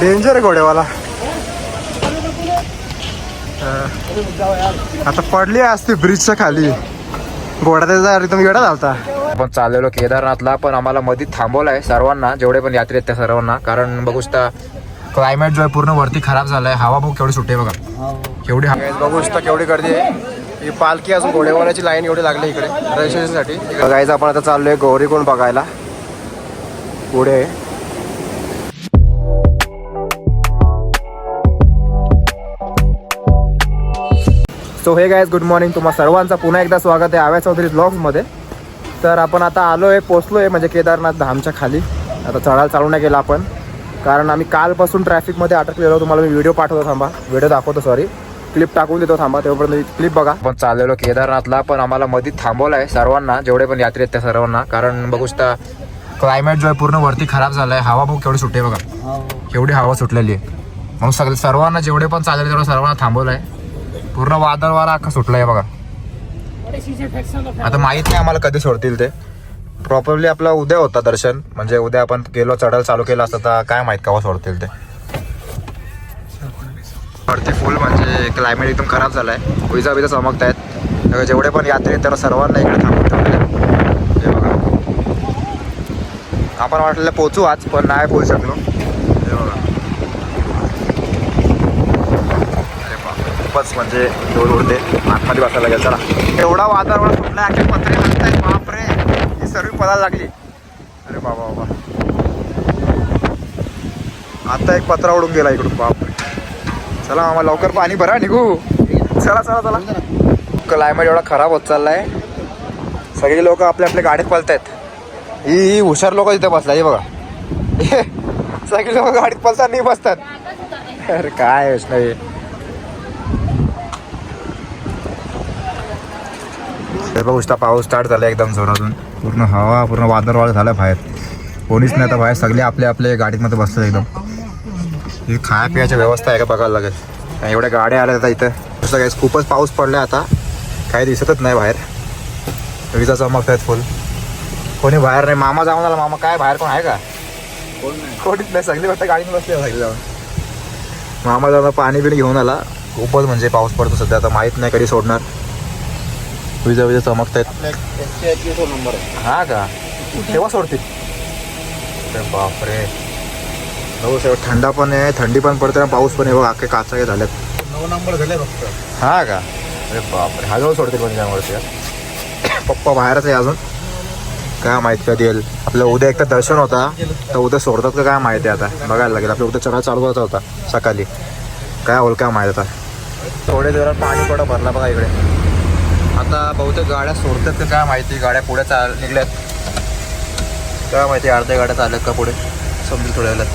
Danger आहे घोडेवाला हा. आता पडली असते ब्रिजच्या खाली. घोडा त्याचा एकदम वेडा झालता. आपण चाललेलो केदारनाथला पण आम्हाला मध्ये थांबवलाय सर्वांना जेवढे पण यात्री आहेत त्या सर्वांना. कारण बघू शकता क्लायमेट जो आहे पूर्ण वरती खराब झालाय. हवा बघ केवढी सुटे बघा. केवढी हवा बघू शकता केवढी गर्दी आहे. ही पालखी अजून घोडेवाल्याची लाईन एवढी लागली इकडे रजिस्ट्रेशनसाठी बघायचं आपण आता चाललोय गौरी कोण बघायला. पुढे. सो हे गायज गुड मॉर्निंग तुम्हा सर्वांचं पुन्हा एकदा स्वागत आहे आव्या चौधरी ब्लॉग्समध्ये तर आपण आता आलो आहे पोचलो आहे म्हणजे केदारनाथ धामच्या खाली. आता चढायला चालू नाही गेला आपण. कारण आम्ही कालपासून ट्रॅफिकमध्ये अटकलेलो तुम्हाला मी व्हिडिओ पाठवतो थांबा. व्हिडिओ दाखवतो सॉरी क्लिप टाकून देतो थांबा. तेव्हापर्यंत क्लिप बघा. आपण चाललेलो केदारनाथला पण आम्हाला मध्ये आहे सर्वांना जेवढे पण यात्री आहेत त्या सर्वांना. कारण बघूच तर क्लायमेट जो आहे पूर्ण वरती खराब झालाय. हवा बघ केवढी सुटे बघा. केवढी हवा सुटलेली आहे. म्हणून सगळे सर्वांना जेवढे पण चालले तेवढं सर्वांना थांबवलंय. पूर्ण वादळ वारा अख्खा सुटलाय बघा. आता माहीत नाही आम्हाला कधी सोडतील ते. प्रॉपरली आपला उद्या होता दर्शन. म्हणजे उद्या आपण गेलो चढायला चालू केलं असतं तर काय माहीत केव्हा सोडतील ते. वरती फुल म्हणजे क्लायमेट एकदम खराब झालाय. विजा विजा चमकत आहेत जेवढे पण यात्री त्यांना सर्वांना इकडे थांबून ठेवले हे बघा आपण वाटलं पोचू आज पण नाही पोहोचू शकलो. अरे खूपच म्हणजे दोन उडते. आतमध्ये बसायला गेलं चला. एवढा वातावरण सुटला अख्खे पत्रे म्हणतायत बापरे ही सर्व पदाला लागली. अरे बाबा बाबा. आता एक पत्रा उडून गेला इकडून बापरे. चला मामा लवकर पाणी भरा निघू. चला चला चला. क्लायमेट एवढा खराब होत चाललाय. सगळी लोक आपल्या आपल्या गाडीत पळत आहेत ही हुशार लोक तिथे बसला हे बघा. हे, सगळी लोक गाडीत पळतात नाही बसतात. अरे काय वैष्णवी हे बघू पाऊस स्टार्ट झाला एकदम जोरातून. पूर्ण हवा पूर्ण वादळवाळ झाला बाहेर. कोणीच नाही आता बाहेर सगळे आपले आपले गाडीमध्ये बसतात एकदम. ही खाया पियाची व्यवस्था आहे का बघायला लागेल. एवढ्या गाड्या आल्या आता इथं. तसं खूपच पाऊस पडला आता. काही दिसतच नाही बाहेर. विजा चमकत आहेत फुल कोणी बाहेर नाही. मामा जाऊन आला. मामा काय? बाहेर कोण आहे का? कोणीच नाही. सगळी वाटतं गाडीने बसले सगळी जाऊन. मामा जाऊन पाणी बिणी घेऊन आला. खूपच म्हणजे पाऊस पडतो सध्या. आता माहीत नाही कधी सोडणार. विजा विजा चमकत आहेत नंबर हा का? तेव्हा सोडतील. बापरे. हो सर थंडा पण आहे. थंडी पण पडते आणि पाऊस पण आहे. बघ अख्खे काचा हे झाल्यात नऊ नंबर झाले फक्त. हा का? अरे बापरे. हळूहळू सोडतील पण त्यामुळे पप्पा बाहेरच आहे अजून. काय माहीत कधी येईल आपलं उद्या एक तर दर्शन होता. तर उद्या सोडतात का काय माहिती आहे आता. बघायला लागेल. आपल्या उद्या चढा चालू होता होता. सकाळी. काय होईल काय माहीत आता. थोडे जोरात पाणी थोडं भरला बघा इकडे. आता बहुतेक गाड्या सोडतात का काय माहिती. गाड्या पुढे चाल निघल्यात. काय माहिती अर्ध्या गाड्या चालल्यात का पुढे. समजेल थोड्या वेळात.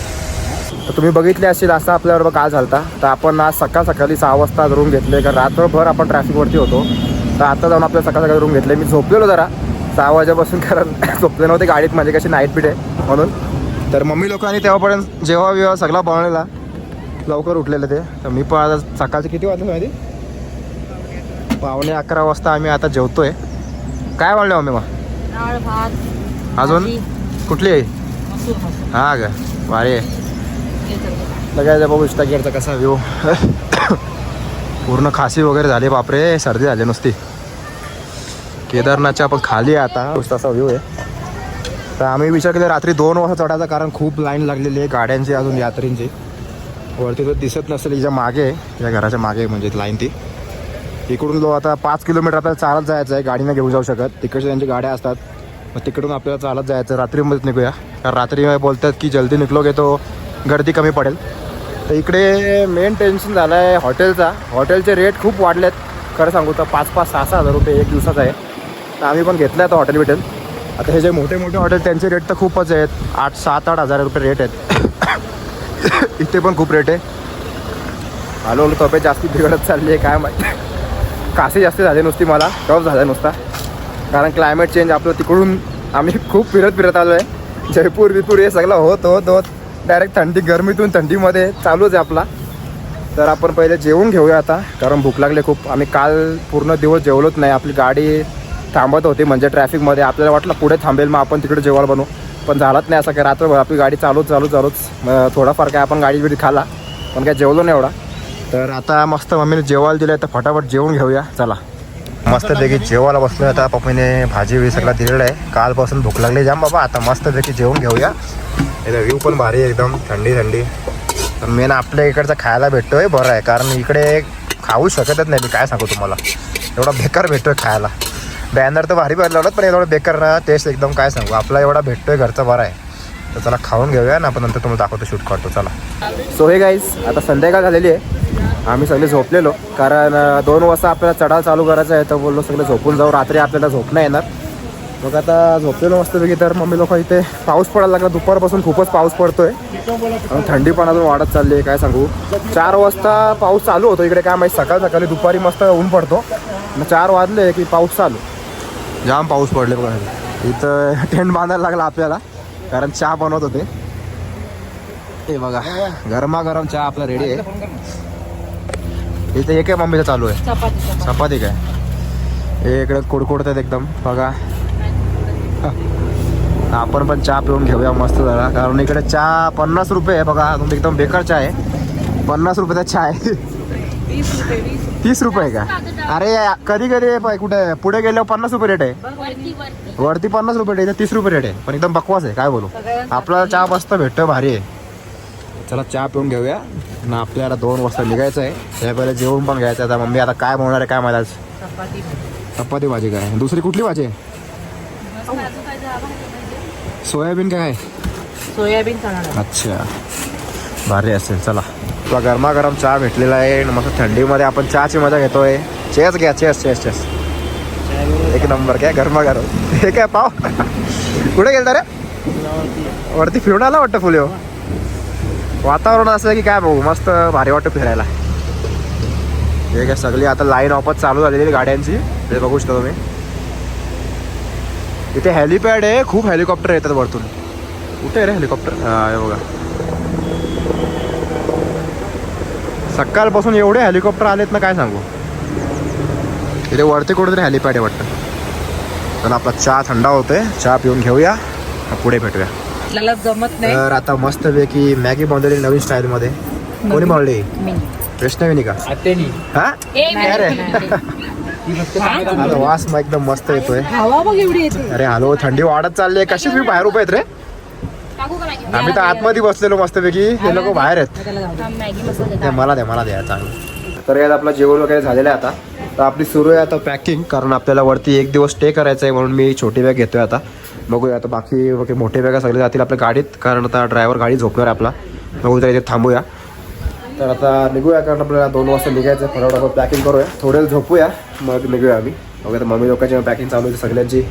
तर तुम्ही बघितले असेल असं आपल्याबरोबर काय झालता. तर आपण आज सकाळ सकाळी सहा वाजता रूम घेतले. कारण रात्रभर आपण ट्रॅफिकवरती होतो. तर आता जाऊन आपल्या सकाळ सकाळी रूम घेतले. मी झोपलेलो जरा. सहा वाजेपासून कारण झोपले नव्हते गाडीत माझी कशी नाईट बीट आहे म्हणून. तर मम्मी लोकांनी तेव्हापर्यंत जेव्हा विवाह सगळा बनवलेला लवकर उठलेले ते. तर मी पण आता सकाळचे किती वाजले माहिती? पावणे अकरा वाजता आम्ही आता जेवतोय. काय वाढले मम्मी मग? अजून? कुठली आहे हा का भारी आहे. लगायचा बघू. इन्स्टाग्रामचा कसा व्ह्यू पूर्ण खासी वगैरे झाली बापरे सर्दी झाली नुसती. केदारनाथच्या आपण खाली आहे आता. तसा व्यू व्ह्यू आहे. तर आम्ही विचार केला रात्री दोन वाजता चढायचा कारण खूप लाईन लागलेली आहे गाड्यांची अजून यात्रींची. वरती तर दिसत नसेल हिच्या मागे आहे. या घराच्या मागे म्हणजे लाईन ती. इकडून लो आता पाच किलोमीटर आता चालत जायचं आहे गाडीनं घेऊन जाऊ शकत. तिकडच्या त्यांच्या गाड्या असतात. मग तिकडून आपल्याला चालत जायचं रात्रीमध्येच निघूया. कारण रात्री बोलतात की जल्दी निघलो तो गर्दी कमी पडेल. तर इकडे मेन टेन्शन झालं आहे हॉटेलचा हॉटेलचे रेट खूप वाढले आहेत खरं सांगू तर पाच पाच सहा सहा हजार रुपये एक दिवसाचा आहे. तर आम्ही पण घेतलं आता हॉटेल बिटेल. आता हे जे मोठे मोठे हॉटेल त्यांचे रेट तर खूपच आहेत. आठ सात आठ हजार रुपये रेट आहेत. इथे पण खूप रेट आहे. हळूहळू तब्येत जास्ती बिघडत चालली आहे काय माहिती. कासे जास्त झाले नुसती मला कफ झाला नुसता. कारण क्लायमेट चेंज आपलं तिकडून आम्ही खूप फिरत फिरत आलो आहे जयपूर बिपूर हे सगळं होत होत होत. डायरेक्ट थंडी गरमीतून थंडीमध्ये चालूच आहे आपला. तर आपण पहिले जेवून घेऊया आता कारण भूक लागली खूप. आम्ही काल पूर्ण दिवस जेवलोच नाही. आपली गाडी थांबत होती. म्हणजे ट्रॅफिकमध्ये आपल्याला वाटलं पुढे थांबेल मग आपण तिकडे जेवायला बनवू. पण झालंच नाही असं काय रात्रभर आपली गाडी चालूच चालू चालूच. मग थोडाफार काय आपण गाडी बिडी खाला पण काय जेवलो नाही एवढा. तर आता मस्त मम्मीने जेवायला दिलं तर फटाफट जेवून घेऊया. चला. मस्तपैकी जेवायला बसलो आता. पप्पीने भाजी बी सगळं दिलेलं आहे. कालपासून भूक लागली जाम बाबा. आता मस्तपैकी जेवून घेऊया. इथं व्ह्यू पण भारी आहे एकदम. थंडी थंडी. तर मेन आपल्या इकडचं खायला भेटतोय. बरं आहे. कारण इकडे खाऊ शकतच नाही. मी काय सांगू तुम्हाला. एवढा बेकार भेटतोय खायला. बॅनर तर भारी भरला पण एवढं बेकार ना टेस्ट एकदम काय सांगू? आपला एवढा भेटतोय घरचा बरा आहे. तर चला खाऊन घेऊया ना आपण नंतर तुम्हाला दाखवतो शूट करतो. चला. सो हे गाईज आता संध्याकाळ झालेली आहे. आम्ही सगळे झोपलेलो. कारण दोन वाजता आपल्याला चढाव चालू करायचा आहे तर बोललो सगळे झोपून जाऊ. रात्री आपल्याला झोप नाही येणार. मग आता झोपलेलो मस्तपैकी तर मम्मी लोक इथे पाऊस पडायला लागला. दुपारपासून खूपच पाऊस पडतोय. थंडी पण अजून वाढत चालली आहे काय सांगू. चार वाजता पाऊस चालू होतो. इकडे काय माहिती सकाळ सकाळी दुपारी मस्त ऊन पडतो. मग चार वाजले की पाऊस चालू. जाम पाऊस पडले बघा. इथं टेंट बांधायला लागला आपल्याला कारण चहा बनवत होते. हे बघा गरमागरम चहा आपला रेडी आहे. इथे एक आहे मम्मीचं चालू आहे. चपाती काय? हे इकडे कुडकुडतात एकदम बघा. आपण पण चहा पिऊन घेऊया मस्त जरा कारण इकडे चहा पन्नास रुपये आहे बघा अजून एकदम बेकार चहा आहे. पन्नास रुपयाचा चहा आहे. तीस रुपये का? अरे कधी कधी कुठे? पुढे गेल्यावर पन्नास रुपये रेट आहे. वरती पन्नास रुपये रेट आहे तीस रुपये रेट आहे. पण एकदम बकवास आहे काय बोलू. आपल्याला चहा मस्त भेटतं भारी आहे. चला चहा पिऊन घेऊया. ना आपल्याला दोन वाजता निघायचं आहे. त्या पहिले जेवण पण घ्यायचं आहे. आता मम्मी आता काय बनवणार आहे काय मला चपाती भाजी. काय? दुसरी कुठली भाजी? आहे सोयाबीन काय? सोयाबीन अच्छा. भारी असेल चला. तुला गरमागरम चहा भेटलेला आहे मस्त थंडीमध्ये आपण चहाची मजा घेतोय. चेस घ्या चेस चेस चेस एक नंबर काय गरमागरम हे काय पाव? कुठे गेलता रे? वरती फिरून आला वाटतं फुले वातावरण असं की काय बघू मस्त भारी वाटतं फिरायला. हे काय सगळी आता लाईन ऑफच चालू झालेली गाड्यांची. ते बघू शकता तुम्ही. इथे हेलिपॅड आहे खूप हेलिकॉप्टर येतात वरतून. कुठे आहे रे हेलिकॉप्टर हा हे बघा. सकाळपासून एवढे हेलिकॉप्टर आलेत ना काय सांगू? इथे वरती कुठेतरी हेलिपॅड आहे वाटतं. तर आपला चहा थंडा होतोय. चहा पिऊन घेऊया. पुढे भेटूया. आपल्याला जमत नाही. तर आता मस्तपैकी मॅगी बनवलेली नवीन स्टाईलमध्ये. कोणी बनवली? मी. वैष्णवीनी का हा? आता वास मग एकदम मस्त येतोय. हवा बघ एवढी येते. अरे हॅलो थंडी वाढत चालली आहे. कशी तुम्ही बाहेर उभे आहेत रे? आम्ही तर आतमध्ये बसलेलो मस्तपैकी. हे लोक बाहेर आहेत. मॅगी मसाले ते मला द्या मला द्या चांगलं. तर यात आपलं जेवण वगैरे झालेलं आहे आता. तर आपली सुरू आहे आता पॅकिंग कारण आपल्याला वरती एक दिवस स्टे करायचं आहे म्हणून मी छोटी बॅग घेतोय आता. बघूया आता बाकी बाकी मोठे बॅगा सगळे जातील आपल्या गाडीत कारण आता ड्रायव्हर गाडी झोपणार आहे आपला. बघू तर इथे थांबूया. तर आता निघूया कारण आपल्याला दोन वाजता निघायचं आहे आपण पॅकिंग करूया. थोडे झोपूया मग निघूया आम्ही. बघूया तर मम्मी लोकांची पॅकिंग चालू आहे. सगळ्यांची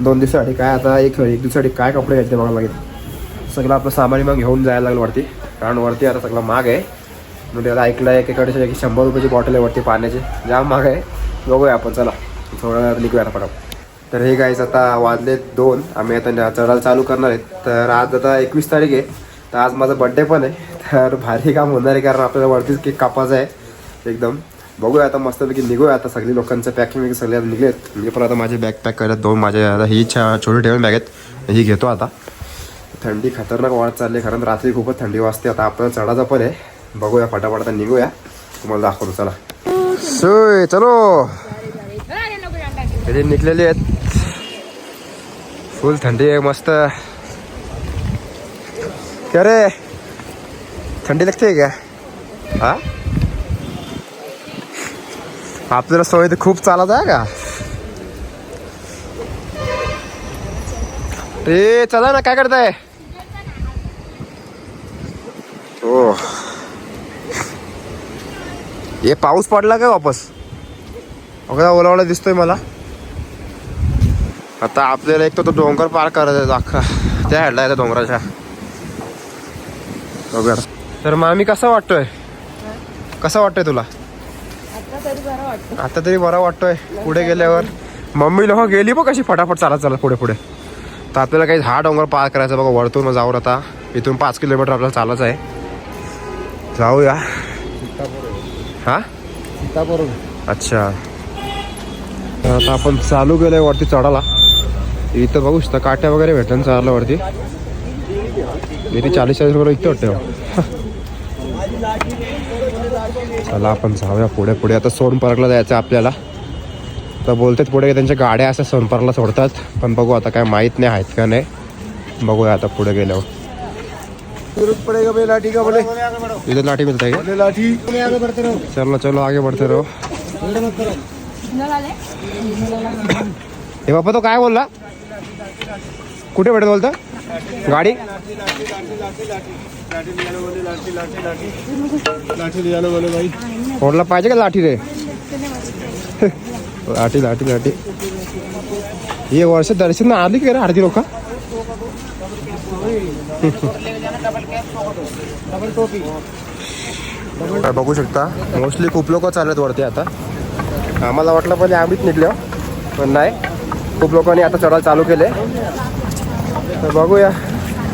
दोन दिवसासाठी काय आता एक एक दिवसासाठी काय कपडे घ्यायचे ते बघायला लागेल सगळं आपलं सामान मग घेऊन जायला लागलं वरती. कारण वरती आता सगळं महाग आहे. मी त्याला ऐकलं आहे एकीकडे एक शंभर रुपयाची बॉटल आहे वरती पाण्याची. जाम महाग आहे. बघूया आपण चला. थोडा वेळ निघूया आता तर हे गाईज आता वाजले दोन. आम्ही आता चढायला चालू करणार आहेत तर आज आता एकवीस तारीख आहे. तर आज माझा बड्डे पण आहे. तर भारी काम होणार आहे कारण आपल्याला वरतीच केक कापायचा आहे. एकदम. बघूया आता मस्तपैकी निघूया आता सगळी लोकांचं पॅकिंग वगैरे सगळे आता निघलेत. मी पण आता माझे बॅग पॅक करत दोन माझे आता ही छा छोटी ठेवून बॅग आहेत. ही घेतो आता. थंडी खतरनाक वाढत चालली आहे. कारण रात्री खूपच थंडी वाजते. आता आपल्याला चढायचं पण आहे. बघूया फटाफट आता निघूया. तुम्हाला दाखवतो चला. सोय चलो. निघलेली आहेत. फुल थंडी आहे मस्त. क्या रे? थंडी लागते का हा? आपल्याला सवय तर खूप चालत आहे का? रे चला ना काय करताय? हो हे पाऊस पडला काय वापस? अगदा ओला दिसतोय मला. आता आपल्याला एक तर तो डोंगर पार करायचा आहे अख्खा. त्या हॅडला आहे त्या डोंगराच्या. बघा तर मग आम्ही कसा वाटतोय? कसा वाटतोय तुला? आता तरी बरं वाटतं बरा वाटतोय. पुढे गेल्यावर. मम्मी लोक गेली बघ कशी फटाफट. चालत चालत पुढे पुढे. तर आपल्याला काही हा डोंगर पार करायचा बघा. वरतून मग जाऊन आता. इथून पाच किलोमीटर आपल्याला चालत आहे. जाऊया. हा? अच्छा. आता आपण चालू गेलोय वरती चढायला. इथं बघू शकता काट्या वगैरे भेटन चालला वरती. मी चाळीस चाळीस रुपये विकते वाटते. चला आपण जाऊया पुढे पुढे. आता सोनपार्कला जायचं आपल्याला. तर बोलतात पुढे त्यांच्या गाड्या असं सोनपार्कला सोडतात. पण बघू आता काय माहीत नाही आहेत का नाही. बघूया आता पुढे गेल्यावर. जरूरत पड़ेगा भाई लाठी का बोले। इधर लाठी का बोले लाठी। आगे बढ़ते रहो। चलो चलो आगे बढ़ते रहो। हे बाप्पा तो काय बोलला? कुठे भेटेल बोलता? गाडी? कोणला पाहिजे का लाठी रे? लाठी लाठी लाठी। हे वर्ष दर्शन आली का रे अर्धी लोक? बघू शकता? मोस्टली खूप लोक चालत वरती आता. आम्हाला वाटलं पहिले आम्हीच निघलो. पण नाही. खूप लोकांनी आता चढायला चालू केले. तर बघूया.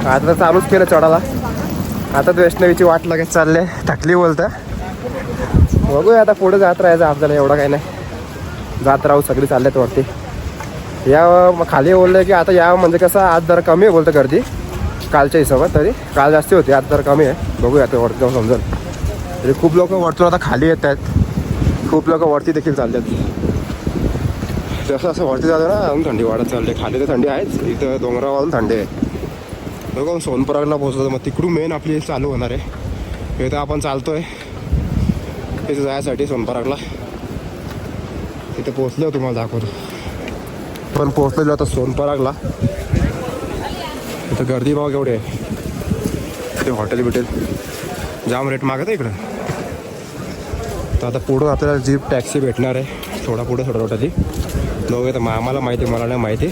आता तर चालूच केलं चढायला. आता तर वैष्णवीची वाट लगेच चालले. थकली बोलतं. बघूया आता पुढे जात राहायचं आपल्याला एवढं काही नाही. जात राहू सगळी चालल्यात वरती. या खाली बोललं की आता या म्हणजे कसं आज जरा कमी बोलतं गर्दी. कालच्या हिशोबात तरी. काल जास्ती होती आता तर कमी आहे. बघूया ते वरती जाऊन समजेल. तरी खूप लोक वरतून आता खाली येत आहेत. खूप लोक वरती देखील चालले आहेत. जसं असं वरती जातं ना अजून थंडी वाढत चालली आहे. खाली तर थंडी आहेच इथं डोंगरावरून थंडी आहे. बघा सोनपरागला पोहोचलो मग तिकडून मेन आपली चालू होणार आहे. इथं आपण चालतोय. तिथे जायसाठी सोनपरागला. तिथे पोहोचलो तुम्हाला दाखवतो. पण पोहोचलेलो आता सोनपरागला. इथं गर्दी भाव केवढी आहे? ते हॉटेल बिटेल जाम रेट मागत आहे इकडं. तर आता पुढं आपल्याला जीप टॅक्सी भेटणार आहे थोडा पुढं थोडा ती दोघे तर आम्हाला माहिती मला नाही माहिती.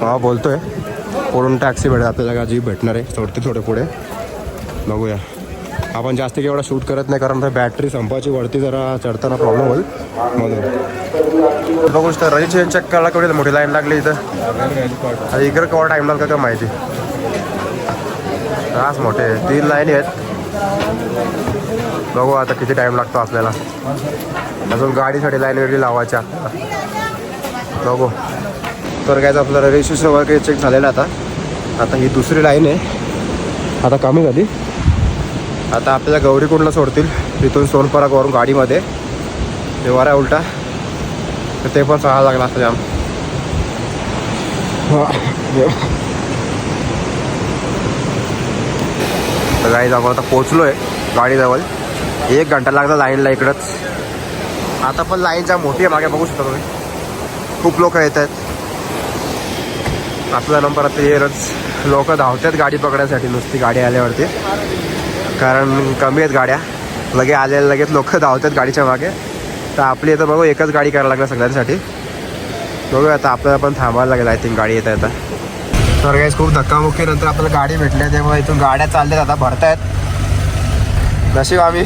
हा आहे पुढून टॅक्सी भेटेल आपल्याला का जीप भेटणार आहे थोडते थोडे पुढे. बघूया. आपण जास्त केवढा शूट करत नाही कारण बॅटरी संपाची वरती जरा चढताना प्रॉब्लेम होईल. म्हणून. बघू तर रजिस्ट्रेशन चेक करायला केवढी मोठी लाईन लागली इथं. इकडे केव्हा टाईम लागला का माहिती? त्रास मोठे तीन लाईन आहेत. बघू आता किती टाईम लागतो आपल्याला. अजून गाडीसाठी लाईन वेगळी लावायच्या बघू. तर काय आपलं रजिस्ट्रेशन वगैरे चेक झालेलं आता. आता ही दुसरी लाईन आहे. आता कमी झाली. आता आपल्याला गौरीकुंडला सोडतील. तिथून सोनपरागवरून गाडीमध्ये. देवारा उलटा. तर ते पण सहा लागला असतं जाम. तर गाडी आपण आता पोचलो आहे गाडीजवळ. एक घंटा लागला लाईनला इकडंच. आता पण लाईन जाम मोठी आहे मागे बघू शकता तुम्ही. खूप लोक येत आहेत. आपला नंबर आता येरच लोक धावतात गाडी पकडायसाठी नुसती गाडी आल्यावरती. कारण कमी आहेत गाड्या. लगे आलेल्या लगेच लोक धावतात गाडीच्या मागे. तर आपली आता बघू एकच गाडी करायला लागणार सगळ्यांसाठी. बघूया आता आपल्याला पण थांबायला लागेल आय थिंक गाडी येत आहे आता तर काहीच खूप धक्कामुक्की नंतर आपल्याला गाडी भेटली त्यामुळे इथून गाड्या चालल्यात आता भरतायत. नशीब आम्ही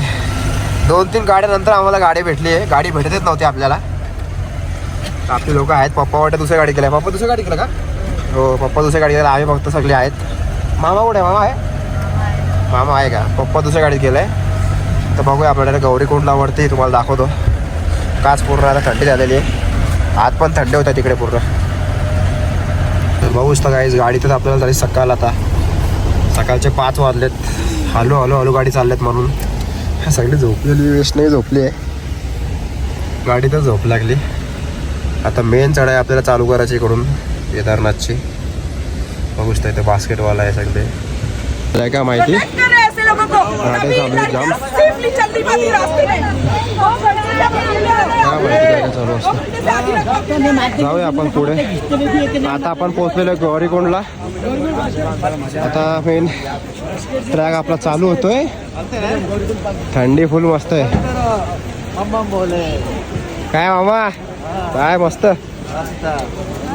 दोन तीन गाड्यानंतर आम्हाला गाडी भेटली आहे. गाडी भेटतच नव्हती आपल्याला. आपली लोक आहेत. पप्पा वाटतं दुसऱ्या गाडी केल्या पप्पा दुसऱ्या गाडी केलं का? हो पप्पा दुसऱ्या गाडी केल्या आम्ही फक्त सगळे आहेत. मामा कुठे मामा आहे? मामा आहे का? पप्पा दुसऱ्या गाडीत गेलाय तर बघूया आपल्याला गौरीकुंडलावरती तुम्हाला दाखवतो. काच पूर्ण आता थंडी झालेली आहे. आत पण थंडी होत्या तिकडे पूर्ण. तर बघू शकता गाईज गाडी तर आपल्याला झाली सकाळ आता. सकाळचे पाच वाजलेत. हलू हलू हलू गाडी चाललेत म्हणून. सगळी झोपलेली वेस्ट नाही झोपली आहे. गाडी तर झोप लागली. आता मेन चढाई आपल्याला चालू करायची इकडून. केदारनाथची. बघूच तर इथे बास्केटवाला आहे सगळे. काय माहिती? जाम। काय माहिती काय चालू असतं। जाऊया आपण पुढे आता आपण पोहोचलेलो गौरीकोंडला आता मेन ट्रॅक आपला चालू होतोय. थंडी फुल मस्त आहे. काय मामा? काय मस्त?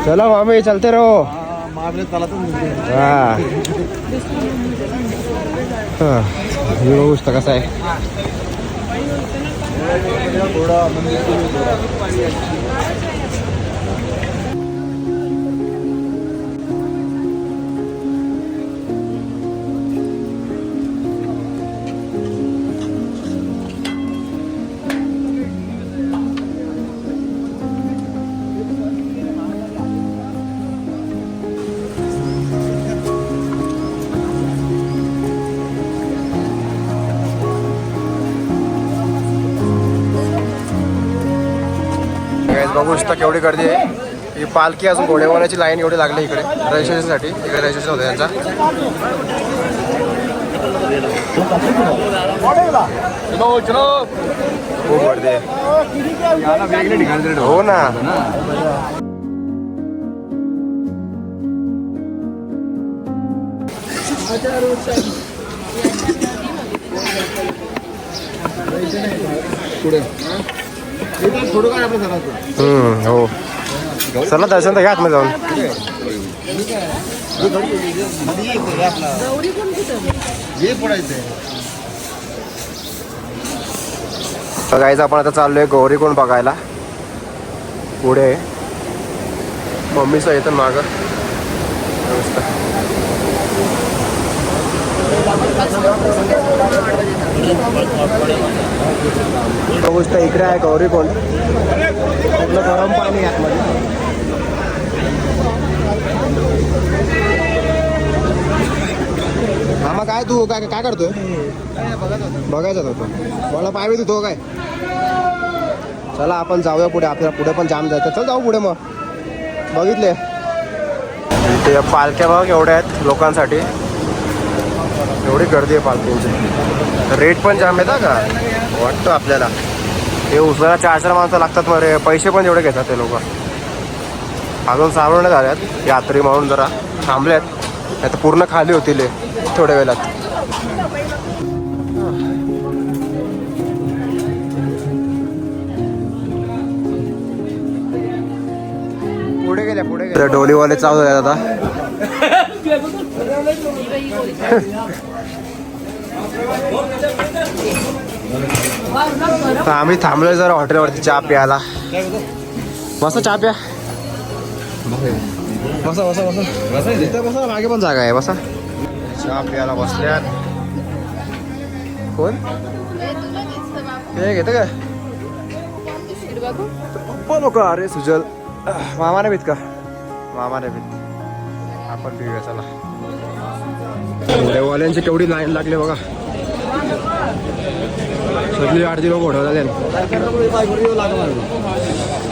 चलो मामी चलते रहो. हा. हा. हे बघू शकता कसं आहे. बघू शकता केवढी गर्दी आहे. ही पालखी अजून घोडेवाल्याची लाईन एवढी लागली इकडे. रजिस्ट्रेशनसाठी. इकडे रजिस्ट्रेशन होतं यांचा. खूप गर्दी आहे. हो ना. पुढे हम्म, हो. चला दर्शन तर घ्या आतमध्ये जाऊन. हे तर गाईज आपण आता चाललोय गौरी कोण बघायला. पुढे. मम्मीचं येतं मागं. नमस्कार गोष्ट इकडे आहे गौरी कोण पूर्ण गरम पाणी आतमध्ये. मामा काय तू काय काय करतोय? बघायचं होतो मला पाय तू तो काय? चला आपण जाऊया पुढे. आपल्याला पुढे पण जाम जायचं. चल जाऊ पुढे मग. बघितले. ते पालख्या बघ एवढ्या आहेत लोकांसाठी. एवढी गर्दी आहे पालखींची. रेट पण जाम हा का? वाटतं आपल्याला. ते उचलायला चार चार माणसं लागतात मग रे पैसे पण एवढे घेतात ते लोक. अजून सावरण्यात आल्यात यात्री म्हणून जरा थांबल्यात नाही तर पूर्ण खाली होतील थोड्या वेळात. पुढे गेल्या पुढे डोलीवाले चालू आहेत आता. तर आम्ही थांबलोय जरा हॉटेलवरती चहा प्यायला. बसा चहा प्या. बसा बसा बसा. इथं बसा मागे पण जागा आहे बसा. चहा प्यायला बसल्यात. कोण? हे घेतं का? पप्पा नको अरे सुजल. मामा मामाने भीत का? मामाने भीत. आपण पिऊया चला. घोडेवाल्यांची केवढी लाईन लागली बघा. सगळी आठ लोक घोडा झाले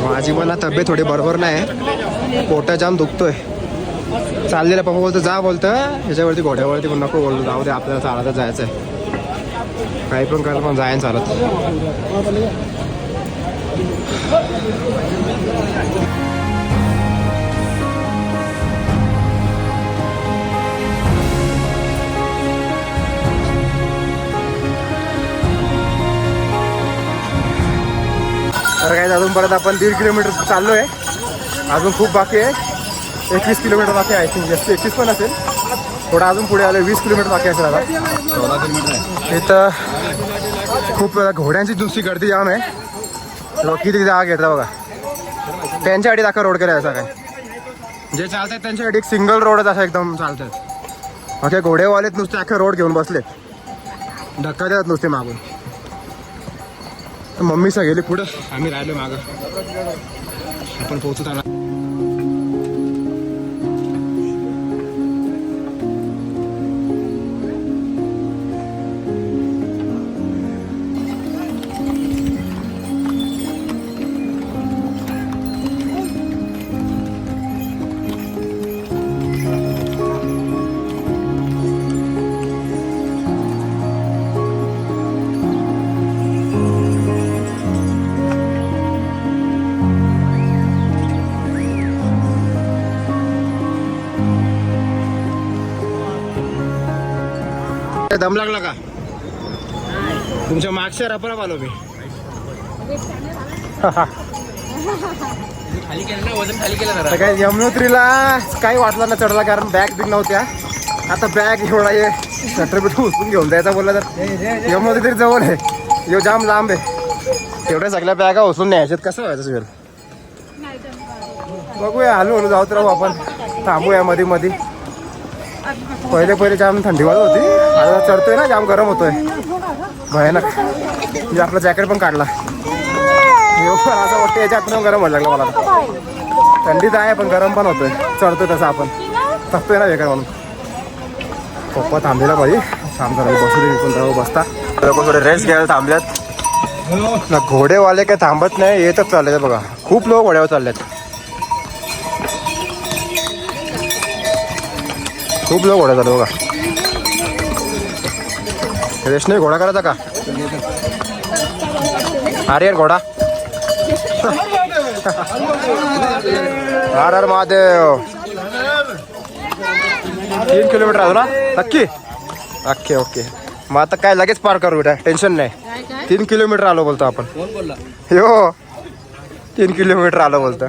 माझी मला तब्येत थोडी बरोबर नाही. पोटा जाम दुखतोय. चाललेला पप्पा बोलतो जा बोलतं ह्याच्यावरती घोड्यावरती पण नको बोलतो जाऊ दे आपल्याला चालतच जायचं आहे काही पण करायला पण जायन चालत. तर काय अजून परत आपण दीड किलोमीटर चाललो आहे अजून खूप बाकी आहे. एकवीस किलोमीटर बाकी आहे थिंक जास्त एकवीस पण असेल. थोडं अजून पुढे आलं वीस किलोमीटर बाकी असेल आता. इथं खूप घोड्यांची दुसरी गर्दी जाम आहे. तेव्हा किती जागा घेतला बघा. त्यांच्यासाठी दाखवा रोड केला असा काय. जे चालतात त्यांच्यासाठी एक सिंगल रोडच असा एकदम चालतात ओके घोडेवालेत नुसते अख्खे रोड घेऊन बसलेत. धक्का देतात नुसते मागून. मम्मी गेली पुढं. आम्ही राहिलो मागं. आपण पोहोचत आला. काय दम लागला का? तुमच्या मागच्या रपराप आलो मी. तर काय यमुनोत्रीला काही वाटलं ना चढला कारण बॅग बिग नव्हत्या. आता बॅग एवढा ये शटर उचलून घेऊन जायचा बोलला तर. यमुनोत्री तरी जवळ आहे. यो जाम लांब आहे. तेवढ्या सगळ्या बॅगा उचलून न्यायच्यात कसं व्हायचं सुवेल बघूया हलू हलू जाऊत राहू आपण. थांबूया मध्ये मध्ये पहिले पहिले जाम थंडी वाजत होती. आता चढतोय ना जाम गरम होतोय. भयानक. म्हणजे आपला जॅकेट पण काढला. असं वाटतं याच्या आतून गरम व्हायला लागलं मला थंडी थंडीत आहे पण गरम पण होतोय. चढतोय तसं आपण. थकतोय ना वेगळं म्हणून. पप्पा थांबलेला पाहिजे थांब करायला बसू दे राहू बसता. लोक थोडे रेस्ट घ्यायला थांबल्यात. ना घोडेवाले काही थांबत नाही येतच चालले बघा. खूप खूप लोक घोड्यावर चाललेत. खूप लोक घोड्या चालू बघा रेशने घोडा करायचा का? अरे यार घोडा। हर हर महादेव। तीन किलोमीटर अजून ना? नक्की ओके। ओके मग आता काय पार करू बेटा टेन्शन नाही। तीन किलोमीटर आलो बोलतो आपण यो, तीन किलोमीटर आलो बोलतो।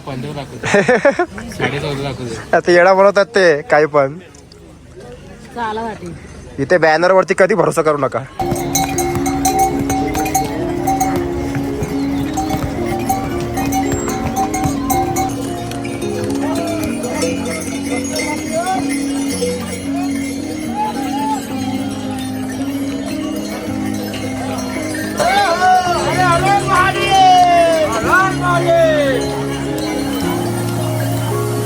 आता येडा बोलवतात ते काही पण. इथे बॅनर वरती कधी भरोसा करू नका.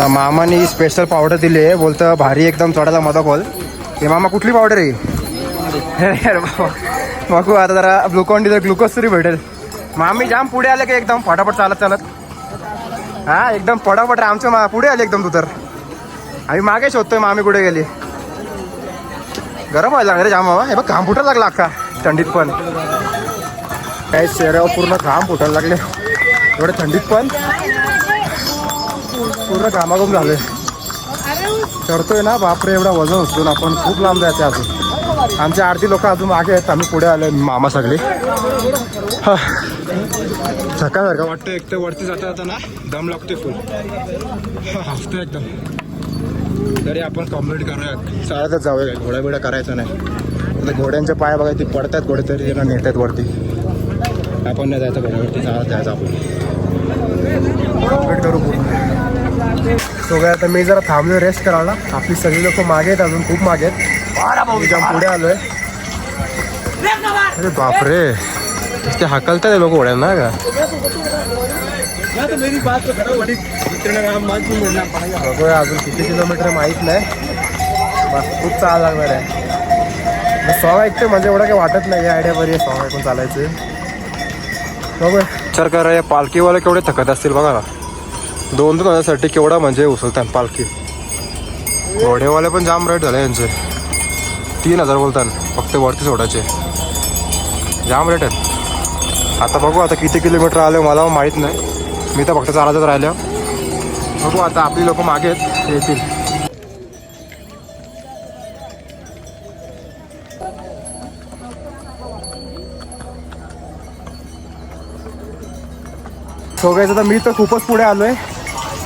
मामाने स्पेशल पावडर दिली आहे. बोलतं भारी एकदम चढायला मधा बोल हे मामा कुठली पावडर आहे? अरे बाबा बघू आता जरा ग्लुकॉन डी ग्लुकोज तरी भेटेल. मामी जाम पुढे आले की एकदम फटाफट चालत चालत. हा एकदम फटाफट आमचं मा पुढे आले एकदम तू तर. आम्ही मागे शोधतोय मामी कुठे गेली. गरम व्हायला लागले रे जाम मामा. हे बघ घाम फुटायला लागला अख्खा थंडीत पण. काही चेहऱ्यावर पूर्ण घाम फुटायला लागले. एवढे थंडीत पण? पूर्ण घामाघूम झाले. चढतोय ना बापरे एवढा वजन उचलून आपण. खूप लांब जायचं अजून. आमचे आरती लोक अजून मागे आहेत. आम्ही पुढे आलोय मामा सगळे. हा. थकासारखं वाटतं एक तर वरती जाता जाता ना दम लागतोय फुल हसतो एकदम. तरी आपण कंप्लीट करूया चालतच जाऊया घोड्या बिडा करायचा नाही. आता घोड्यांचे पाय बघा ती पडतात घोडे तरी त्यांना नेतात वरती. आपण नाही जायचं घोड्यावरती चालत जायचं आपण. कंप्लीट करू पूर्ण. सो काय आता मी जरा थांबलो रेस्ट करायला. आपली सगळी लोक मागे आहेत अजून खूप मागे आहेत. जाम पुढे आलोय. अरे बापरे. ते हाकलतात लोक ओढ्यांना का? बघूया अजून किती किलोमीटर माहीत नाही. बस खूप चाल लागणार आहे. सॉंग ऐकते म्हणजे एवढं काही वाटत नाही या आयडिया बरी आहे सॉंग ऐकून चालायचे. बघूया विचार करा या पालखीवाले केवढे थकत असतील बघा. ना दोन दोन हजारसाठी केवढा म्हणजे उचलतात पालखी घोडेवाले पण जाम रेट झाले यांचे. तीन हजार बोलतात फक्त वरती सोडायचे. जाम रेट आहेत. आता बघू आता किती किलोमीटर आले मला माहीत नाही. मी तर फक्त चालायचंच राहिलं. बघू आता आपली लोक मागे आहेत येतील. सोगायचं तर मी तर खूपच पुढे आलो आहे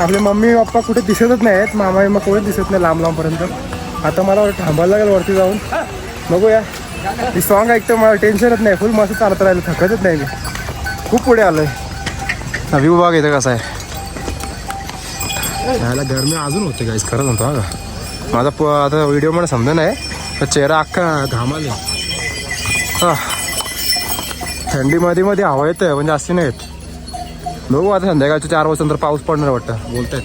आपले मम्मी पप्पा कुठे दिसतच नाही आहेत मामा मग कुठे दिसत नाही लांब लांबपर्यंत. आता मला थांबायला लागेल वरती जाऊन. बघूया. ती सॉन्ग ऐकतं मला टेन्शनच नाही. फुल मस्त चालत राहिलं थकतच नाही मी. खूप पुढे आलोय. नवी विभाग इथं कसा आहे. याला गरमी अजून होते काहीच खरं म्हणतो हा का? माझा प आता व्हिडिओ मला समजा नाही. तर चेहरा अख्खा घामाले हां. थंडीमध्ये मध्ये हवा येतं पण जास्ती नाही येत. बघू आता संध्याकाळच्या चार वाजता पाऊस पडणार वाटतं. बोलतायत.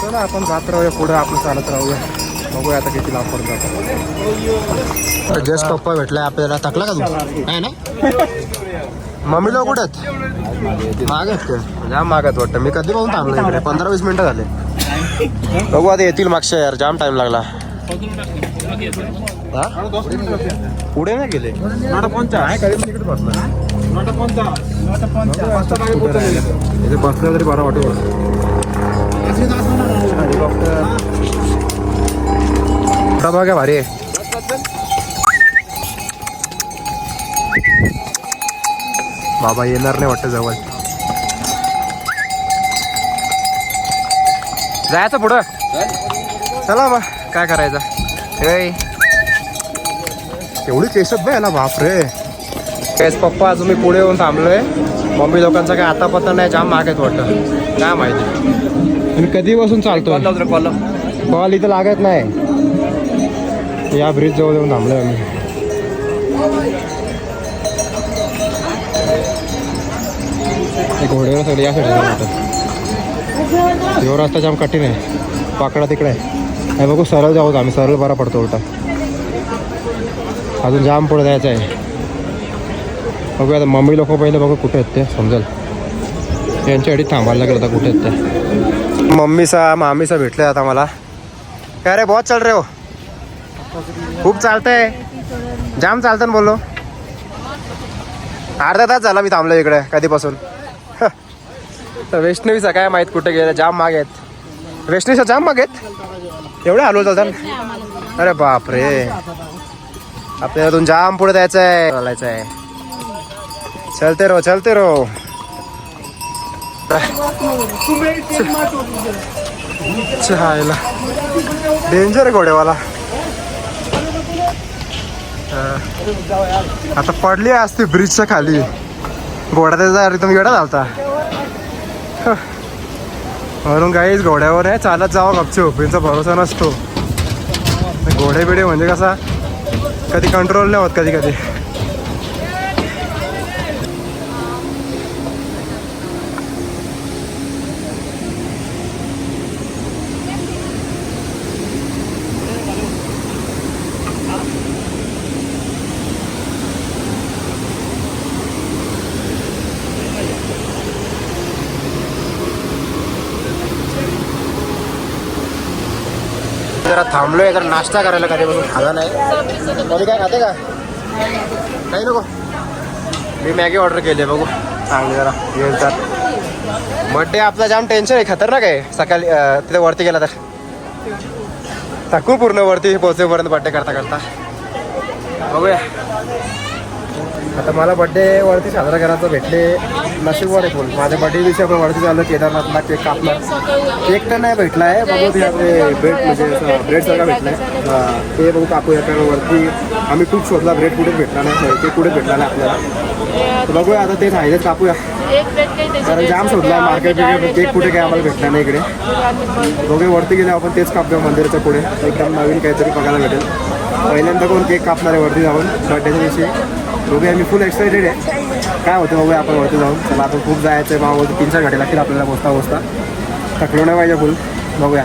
चला आपण जात राहूया. पुढे आपलं चालत राहूया. बघूया आता किती लांब पडतो आता जस्ट पप्पा भेटलाय. आपल्याला थकला का तू? आहे ना? मम्मी लोक कुठे आहेत? माग आहेत का? जाम मागत वाटतं. मी कधी पाहून थांबलो इकडे. पंधरा वीस मिनिटं झाले. बघू आता येतील मागच्या यार. जाम टाइम लागला? पुढे नाही गेले? नाही, पण इकडे बसला. तरी बरं वाटेल. हेलिकॉप्टर. बघा भारी आहे बाबा येणार नाही वाटतं जवळ. जायचं पुढं. चला बा काय करायचं? एवढी केसत नाही याला बापरे. तेच पप्पा अजून मी पुढे येऊन थांबलोय. मम्मी लोकांचा काय आता पत्ता नाही जाम मागत वाटतं. काय माहिती. मी कधी बसून चालतो कॉल इथं लागत नाही. या ब्रिज जवळ येऊन थांबलोय आम्ही. घोड्यावर सगळे या साईडला देव रस्ता जाम कठीण आहे. पाकडा तिकडे आहे. हे बघू सरळ जाऊ आम्ही. सरळ बरा पडतो उलटा. अजून जाम पुढे जायचं आहे. बघूया आता मम्मी लोक पहिले बघू कुठे आहेत ते समजेल. यांच्यासाठी थांबायला लागेल आता कुठे आहेत ते. मम्मीचा मामीचा भेटले आता मला. काय रे बहुत चल रे हो? खूप चालतंय. जाम चालतं ना बोललो. अर्धा तास झाला मी थांबलो इकडे कधीपासून. तर वैष्णवीचा काय माहीत कुठे गेलं जाम माग आहेत. वैष्णवीचा जाम माग आहेत? एवढे हलवू चालतात अरे बापरे. आपल्याला जाम पुढे द्यायचं आहे चालायचं आहे चलते रो चलते रो चहायला डेंजर आहे घोड्यावाला आता पडली असते ब्रिजच्या खाली. घोडा त्याचा एकदम वेडा झालता. म्हणून काहीच घोड्यावर आहे चालत जावं गपचूप. यांचा भरोसा नसतो. घोडे बिडे म्हणजे कसा? कधी कंट्रोल नाही होत कधी कधी जरा थांबलोय जरा नाश्ता करायला कधीपासून खाला नाही. कधी काय खाते का? काही नको. मी मॅगी ऑर्डर केली बघू. चांगली जरा येईल तर. बड्डे आपला जाम टेन्शन आहे खतरनाक आहे. सकाळी तिथे वरती गेला तर. थकू पूर्ण वरती पोहोचेपर्यंत बड्डे करता करता बघूया. आता मला बड्डेवरती साजरा करायचं भेटले नशीबवर आहे फुल. माझ्या बड्डे दिवशी आपण वरती चाललो केदारनाथला केक कापला केक तर नाही भेटला आहे बघू ते आपले ब्रेड म्हणजे ब्रेड सारखा भेटला आहे ते बघू कापूया कारण वरती आम्ही खूप शोधला ब्रेड कुठेच भेटला नाही केक कुठेच भेटला नाही आपल्याला. बघूया आता ते राहिलेच कापूया. कारण जाम शोधला मार्केट केक कुठे काय आम्हाला भेटला नाही इकडे. दोघे वरती गेले आपण तेच कापूया मंदिराच्या पुढे. एकदम नवीन काहीतरी बघायला भेटेल. पहिल्यांदा कोण केक कापणार आहे वरती जाऊन? बर्थडेच्या दिवशी. दोघे आम्ही फुल एक्साइटेड आहे. काय होतं बघूया आपण वरती जाऊन. चला आपण खूप जायचं आहे मग तीन चार घाटे लागतील आपल्याला पोचता पोचता थकलो नाही पाहिजे फुल बघूया.